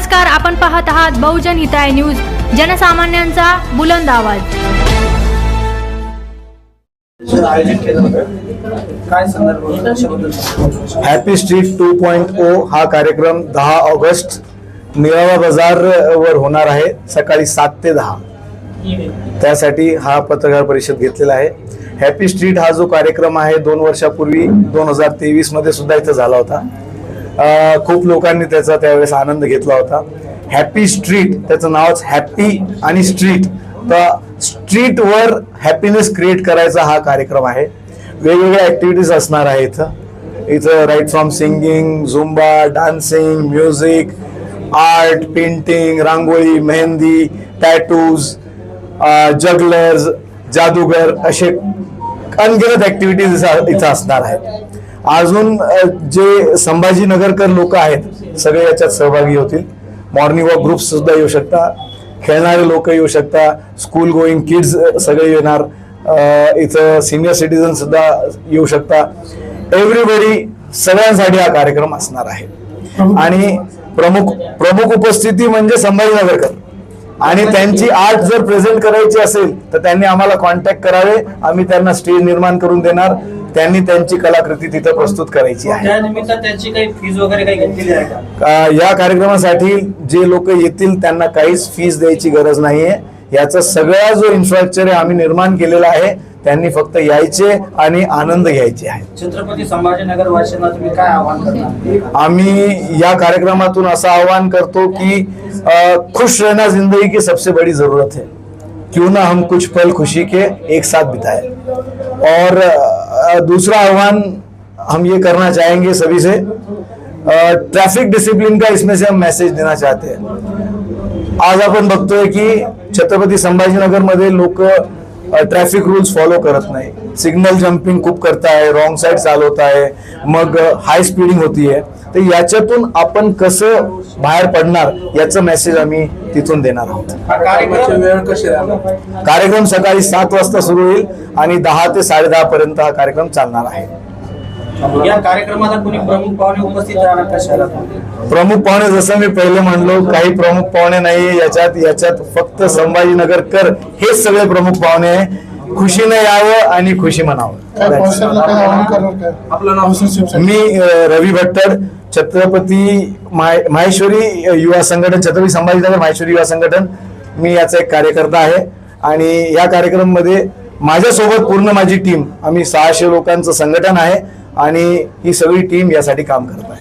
नमस्कार आपण पाहत आहात बहुजन हिताय न्यूज जनसामान्यांचा बुलंद आवाज. Happy street two point O हा कार्यक्रम दहा ऑगस्ट निळावा बाजार वर होणार आहे सकाळी सात ते दहा. त्यासाठी हा पत्रकार परिषद घेतलेला आहे. हॅपी स्ट्रीट हा जो कार्यक्रम आहे दोन वर्षापूर्वी दोन हजार तेवीसमध्ये सुद्धा इथं झाला होता. खूप लोकांनी त्याचा त्यावेळेस आनंद घेतला होता. हॅपी स्ट्रीट त्याचं नावच हॅपी आणि स्ट्रीट तर स्ट्रीटवर हॅपीनेस क्रिएट करायचा हा कार्यक्रम आहे. वेगवेगळ्या ऍक्टिव्हिटीज असणार आहे इथं. इथं right from singing Zumba dancing music art painting rangoli mehndi tattoos jugglers जादूगर असे अनगिनत ऍक्टिव्हिटीज इथं असणार आहेत. अजून जे संभाजीनगरकर लोक आहेत सगळे याच्यात सहभागी होतील. मॉर्निंग वॉक ग्रुप्स सुद्धा येऊ शकता. खेळणारे लोक येऊ शकता. स्कूल गोईंग किड्स सगळे येणार. इथं सिनियर सिटीजन सुद्धा येऊ शकता. एव्हरीबडी सगळ्यांसाठी हा कार्यक्रम असणार आहे. आणि प्रमुख प्रमुख उपस्थिती म्हणजे संभाजीनगरकर. आणि त्यांची आर्ट जर प्रेझेंट करायची असेल तर त्यांनी आम्हाला कॉन्टॅक्ट करावे. आम्ही त्यांना स्टेज निर्माण करून देणार. त्यांनी त्यांची कलाकृती तिथं प्रस्तुत करायची आहे. त्या निमित्तानं त्यांची काही फीज वगैरे काही घेतलेली आहे का? अ, या कार्यक्रमासाठी जे लोक येतील त्यांना काहीच फीस द्यायची गरज नाहीये. याचा सगळा जो इन्फ्रास्ट्रक्चर आहे आम्ही निर्माण केलेला आहे त्यांनी फक्त यायचे आणि आनंद घ्यायचे आहे. छत्रपती संभाजीनगर तुम्ही काय आवाहन करणार? आम्ही या कार्यक्रमातून असं आह्वान करतो कि खुश रहना जिंदगी की सबसे बड़ी जरूरत है. क्यों ना हम कुछ पल खुशी के एक साथ बिताए. और दूसरा आह्वान हम ये करना चाहेंगे सभी से ट्रैफिक डिसिप्लिन का इसमें से हम मैसेज देना चाहते हैं। आज आपण बघतोय की छत्रपती संभाजीनगरमध्ये लोक ट्रॅफिक रूल्स फॉलो करत नाही. सिग्नल जम्पिंग खूप करताय रॉंग साईड चालवत आहे मग हाय स्पीडिंग होतीये. तर याच्यातून आपण कसं बाहेर पडणार याचं मेसेज आम्ही तिथून देणार आहोत. कार्यक्रम सकाळी सात वाजता सुरू होईल आणि दहा ते साडेदहा पर्यंत हा कार्यक्रम चालणार आहे. या कार्यक्रमाला कोणी प्रमुख पाहुणे उपस्थित राहणार का शहरात? प्रमुख पाहुणे जसं मी पहिले म्हणलो काही प्रमुख पाहुणे नाही याच्यात याच्यात फक्त संभाजीनगरकर हेच सगळे प्रमुख पाहुणे. आहे खुशीने यावं आणि खुशी म्हणावं. मी रवी भट्टड छत्रपती माहे- माहेश्वरी युवा संघटन छत्रपती संभाजीनगर माहेश्वरी युवा संघटन. मी याचा एक कार्यकर्ता आहे. आणि या कार्यक्रममध्ये माझ्यासोबत पूर्ण माझी टीम आम्ही सहाशे लोकांचं संघटन आहे. आणि ही सगळी टीम यासाठी काम करत आहे.